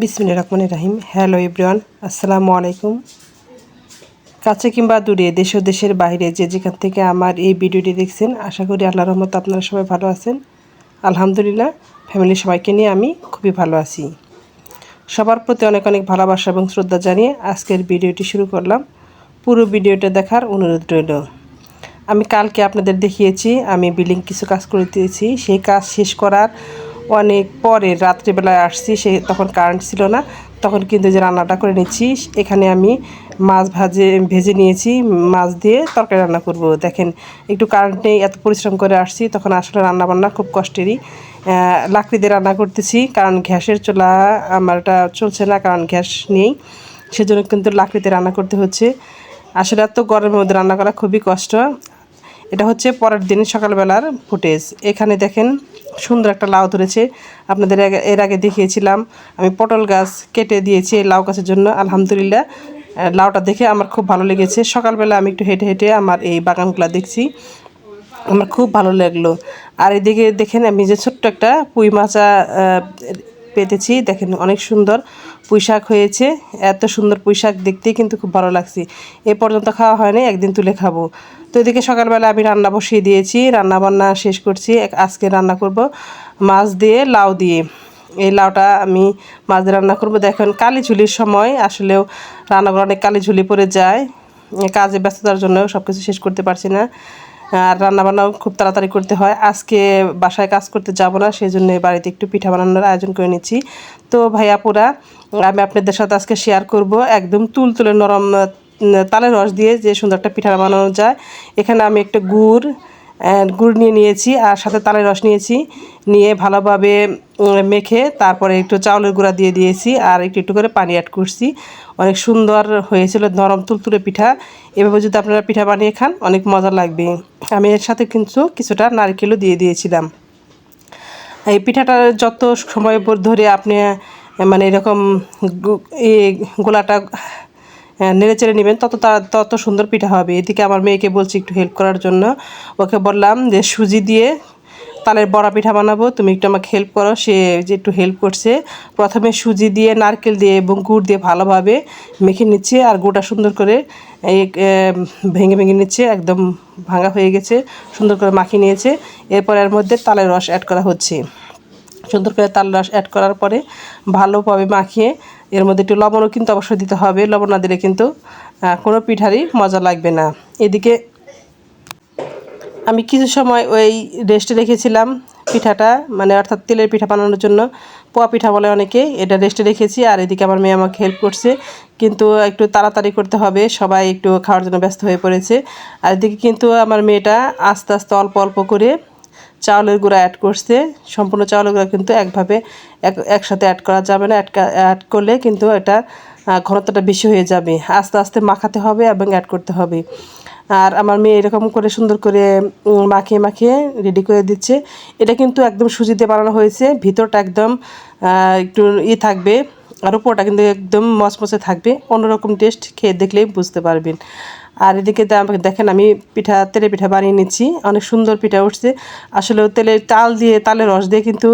বিসমিল্লা রহমান রাহিম। Hello everyone আসসালামু আলাইকুম। কাছে কিংবা দূরে, দেশ দেশের বাইরে যে যেখান থেকে আমার এই ভিডিওটি দেখছেন, আশা করি আল্লাহ রহমত আপনারা সবাই ভালো আছেন। আলহামদুলিল্লাহ ফ্যামিলির সবাইকে নিয়ে আমি খুবই ভালো আছি। সবার প্রতি অনেক অনেক ভালোবাসা এবং শ্রদ্ধা জানিয়ে আজকের ভিডিওটি শুরু করলাম। পুরো ভিডিওটা দেখার অনুরোধ রইল। আমি কালকে আপনাদের দেখিয়েছি, আমি বিলিং কিছু কাজ করে দিয়েছি। সেই কাজ শেষ করার অনেক পরে রাত্রিবেলায় আসছি, সে তখন কারেন্ট ছিল না। তখন কিন্তু যে রান্নাটা করে নিচ্ছি, এখানে আমি মাছ ভাজে, ভেজে নিয়েছি, মাছ দিয়ে তরকারি রান্না করব। দেখেন, একটু কারেন্ট নেই, এত পরিশ্রম করে আসছি, তখন আসলে রান্না বান্না খুব কষ্টেরই। লাকড়ি দিয়ে রান্না করতেছি, কারণ গ্যাসের চুলা আমারটা চলছে না, কারণ গ্যাস নেই। সেজন্য কিন্তু লাকড়িতে রান্না করতে হচ্ছে। আসলে এত গরমের মধ্যে রান্না করা খুবই কষ্ট। এটা হচ্ছে পরের দিন সকালবেলার ফুটেজ। এখানে দেখেন সুন্দর একটা লাউ ধরেছে। আপনাদের এর আগে দেখিয়েছিলাম। আমি পটল গাছ কেটে দিয়েছি এই লাউ গাছের জন্য, আলহামদুলিল্লাহ। লাউটা দেখে আমার খুব ভালো লেগেছে। সকালবেলা আমি একটু হেঁটে হেঁটে আমার এই বাগানগুলো দেখছি। আমার খুব ভালো লাগল। আর এদিকে দেখেন আমি যে ছোট্ট একটা পুঁই মাচা পেতেছি। দেখেন অনেক সুন্দর পুঁই শাক হয়েছে। এত সুন্দর পুঁই শাক দেখতেই কিন্তু খুব ভালো লাগছে। এ পর্যন্ত খাওয়া হয়নি, একদিন তুলে খাব। তো এদিকে সকালবেলা আমি রান্না বসিয়ে দিয়েছি রান্না বান্না শেষ করছি। আজকে রান্না করব মাছ দিয়ে লাউ দিয়ে। এই লাউটা আমি মাছ দিয়ে রান্না করব। দেখেন কালি ঝুলির সময় আসলেও রান্না করা অনেক কালি ঝুলি পড়ে যায়। কাজে ব্যস্ততার জন্য সব কিছু শেষ করতে পারছি না। আর রান্নাবান্নাও খুব তাড়াতাড়ি করতে হয়। আজকে বাসায় কাজ করতে যাব না সেই জন্য বাড়িতে একটু পিঠা বানানোর আয়োজন করে নিচ্ছি। তো ভাইয়াপুরা আমি আপনাদের সাথে আজকে শেয়ার করব একদম তুল তুলে নরম তালের রস দিয়ে যে সুন্দর একটা পিঠা বানানো যায়। এখানে আমি একটা গুড় গুড় নিয়ে নিয়েছি আর সাথে তালের রস নিয়েছি। নিয়ে ভালোভাবে মেখে তারপরে একটু চাউলের গুঁড়া দিয়ে দিয়েছি আর একটু একটু করে পানি অ্যাড করছি। অনেক সুন্দর হয়েছিল নরম তুলতুলে পিঠা। এভাবে যদি আপনারা পিঠা বানিয়ে খান, অনেক মজা লাগবে। আমি এর সাথে কিন্তু কিছুটা নারকেলও দিয়ে দিয়েছিলাম। এই পিঠাটা যত সময় ধরে আপনি মানে এরকম এই গোলাটা নেড়ে চেড়ে নেবেন, তত তত সুন্দর পিঠা হবে। এদিকে আমার মেয়েকে বলছি একটু হেল্প করার জন্য। ওকে বললাম যে, সুজি দিয়ে তালের বড়া পিঠা বানাবো, তুমি একটু আমাকে হেল্প করো। সে যে একটু হেল্প করছে, প্রথমে সুজি দিয়ে নারকেল দিয়ে এবং গুড় দিয়ে ভালোভাবে মেখে নিচ্ছে আর গুড়টা সুন্দর করে ভেঙে ভেঙে নিচ্ছে, একদম ভাঙা হয়ে গেছে, সুন্দর করে মাখিয়ে নিয়েছে। এরপর এর মধ্যে তালের রস অ্যাড করা হচ্ছে। সুন্দর করে তাল রস অ্যাড করার পরে ভালোভাবে মাখিয়ে এর মধ্যে একটু লবণও কিন্তু অবশ্যই দিতে হবে। লবণ না দিলে কিন্তু কোনো পিঠারই মজা লাগবে না। এদিকে আমি কিছু সময় ওই রেস্টে রেখেছিলাম পিঠাটা মানে অর্থাৎ তেলের পিঠা বানানোর জন্য। পোয়া পিঠা বলে অনেকে, এটা রেস্টে রেখেছি। আর এদিকে আমার মেয়ে আমাকে হেল্প করছে। কিন্তু একটু তাড়াতাড়ি করতে হবে, সবাই একটু খাওয়ার জন্য ব্যস্ত হয়ে পড়েছে। আর এদিকে কিন্তু আমার মেয়েটা আস্তে আস্তে অল্প অল্প করে চাউলের গুঁড়া অ্যাড করছে। সম্পূর্ণ চাউলের গুঁড়া কিন্তু একভাবে এক, একসাথে অ্যাড করা যাবে না। অ্যাড করলে কিন্তু এটা ঘনত্বটা বেশি হয়ে যাবে। আস্তে আস্তে মাখাতে হবে এবং অ্যাড করতে হবে। আর আমার মেয়ে এরকম করে সুন্দর করে মাখিয়ে মাখিয়ে রেডি করে দিচ্ছে। এটা কিন্তু একদম সুজিতে বানানো হয়েছে। ভিতরটা একদম একটু ই থাকবে। আর উপরটা কিন্তু একদম মচমচে থাকবে। অন্যরকম টেস্ট খেয়ে দেখলেই বুঝতে পারবেন। আর এদিকে দেখেন, আমি পিঠা তেলে পিঠা বানিয়ে নিচ্ছি। অনেক সুন্দর পিঠা উঠছে। আসলে তেলের তাল দিয়ে, তালের রস দিয়ে কিন্তু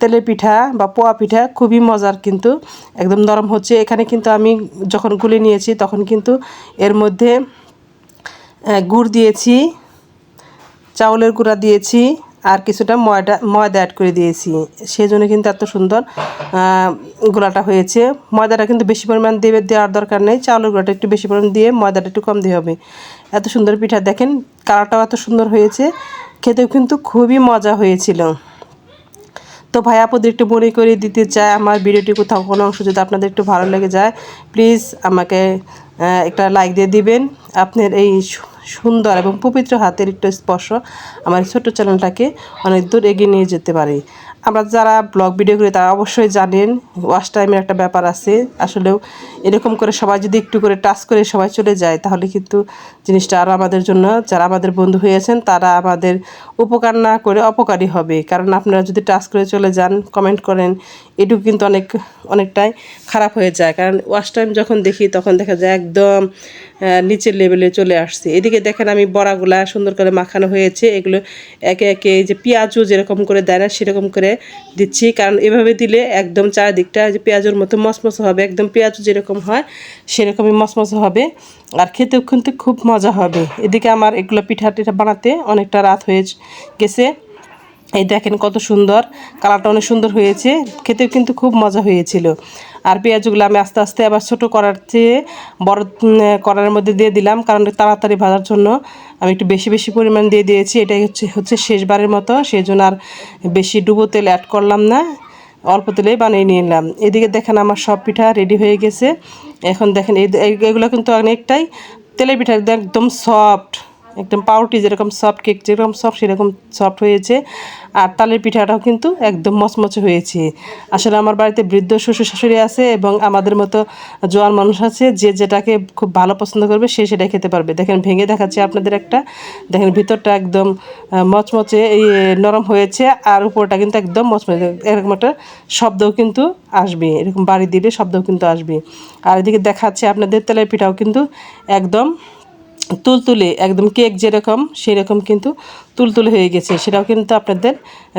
তেলের পিঠা বা পোয়া পিঠা খুবই মজার কিন্তু, একদম নরম হচ্ছে। এখানে কিন্তু আমি যখন গুলে নিয়েছি, তখন কিন্তু এর মধ্যে গুড় দিয়েছি, চাউলের গুঁড়া দিয়েছি আর কিছুটা ময়দা ময়দা অ্যাড করে দিয়েছি। সেই জন্য কিন্তু এত সুন্দর গোলাটা হয়েছে। ময়দাটা কিন্তু বেশি পরিমাণ দেবে দেওয়ার দরকার নেই। চাউলের গুঁড়াটা একটু বেশি পরিমাণ দিয়ে ময়দাটা একটু কম দিয়ে হবে। এত সুন্দর পিঠা, দেখেন কালারটাও এত সুন্দর হয়েছে। খেতেও কিন্তু খুবই মজা হয়েছিল। তো ভাই, আপুদের একটু মনে করে দিতে চাই, আমার ভিডিওটি কোথাও কোনো অংশ যদি আপনাদের একটু ভালো লেগে যায় প্লিজ আমাকে একটা লাইক দিয়ে দিবেন। আপনার এই সুন্দর এবং পবিত্র হাতের একটু স্পর্শ। আমার ছোট চ্যানেলটাকে অনেক দূর এগিয়ে নিয়ে যেতে পারে। আমরা যারা ব্লগ ভিডিও করি, তারা অবশ্যই জানেন, ওয়াশ টাইমের একটা ব্যাপার আছে। আসলেও এরকম করে সবাই যদি একটু করে টাচ করে সবাই চলে যায়, তাহলে কিন্তু জিনিসটা আরও আমাদের জন্য, যারা আমাদের বন্ধু হয়েছেন তারা আমাদের উপকার না করে অপকারী হবে। কারণ আপনারা যদি টাচ করে চলে যান কমেন্ট করেন, এটুকু কিন্তু অনেক, অনেকটাই খারাপ হয়ে যায়। কারণ ওয়াশ টাইম যখন দেখি, তখন দেখা যায় একদম নিচের লেভেলে চলে আসছে। এদিকে দেখেন আমি বড়াগুলা সুন্দর করে মাখানো হয়েছে। এগুলো একে একে যে পেঁয়াজও যেরকম করে দেয় না, সেরকম করে দিচ্ছি, কারণ এভাবে দিলে একদম চারিদিকটা যে পেঁয়াজের মতো মসমস হবে, একদম পেঁয়াজ যেরকম হয় সেরকমই মসমস হবে। আর খেতেও কিন্তু খুব মজা হবে। এদিকে আমার এগুলো পিঠা টিঠা বানাতে অনেকটা রাত হয়ে গেছে। এই দেখেন কত সুন্দর, কালারটা অনেক সুন্দর হয়েছে। খেতেও কিন্তু খুব মজা হয়েছিল। আর পেঁয়াজগুলো আমি আস্তে আস্তে আবার ছোটো করার চেয়ে বড় কড়াইয়ের মধ্যে দিয়ে দিলাম। কারণ তাড়াতাড়ি ভাজার জন্য আমি একটু বেশি বেশি পরিমাণ দিয়ে দিয়েছি। এটাই হচ্ছে হচ্ছে শেষবারের মতো। সেই জন্য আর বেশি ডুবো তেল অ্যাড করলাম না। অল্প তেলেই বানিয়ে নিলাম। এদিকে দেখেন আমার সব পিঠা রেডি হয়ে গেছে। এখন দেখেন এগুলো কিন্তু অনেকটাই তেলের পিঠা একদম সফট একদম পাউরুটি যেরকম সফট কেক যেরকম সফট সেরকম সফট হয়েছে। আর তালের পিঠাটাও কিন্তু একদম মচমচে হয়েছে। আসলে আমার বাড়িতে বৃদ্ধ শ্বশুর শাশুড়ি আছে এবং আমাদের মতো জোয়ান মানুষ আছে, যে যেটাকে খুব ভালো পছন্দ করবে সে সেটা খেতে পারবে। দেখেন, ভেঙে দেখাচ্ছি আপনাদের একটা। দেখেন, ভিতরটা একদম মচমচে নরম হয়েছে আর উপরটা কিন্তু একদম মচমচে। এরকম একটা শব্দও কিন্তু আসবে। এরকম বাড়ি দিলে শব্দও কিন্তু আসবে। আর এদিকে দেখাচ্ছে আপনাদের তেলের পিঠাও কিন্তু একদম তুলতুলে একদম কেক যেরকম, সেরকম কিন্তু তুলতুলে হয়ে গেছে। সেটাও কিন্তু আপনাদের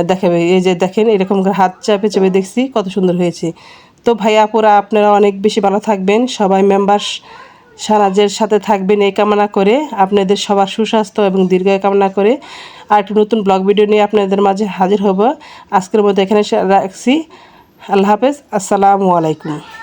দেখাবে। এই যে দেখেন, এরকম হাত চাপে চেপে দেখছি কত সুন্দর হয়েছে। তো ভাই আপুরা, আপনারা অনেক বেশি ভালো থাকবেন। সবাই মেম্বার সারাজের সাথে থাকবেন এই কামনা করে। আপনাদের সবার সুস্বাস্থ্য এবং দীর্ঘায়ু কামনা করে। আর একটু নতুন ব্লগ ভিডিও নিয়ে আপনাদের মাঝে হাজির হব। আজকের মতো এখানে রাখছি। আল্লাহ হাফেজ। আসসালামু আলাইকুম।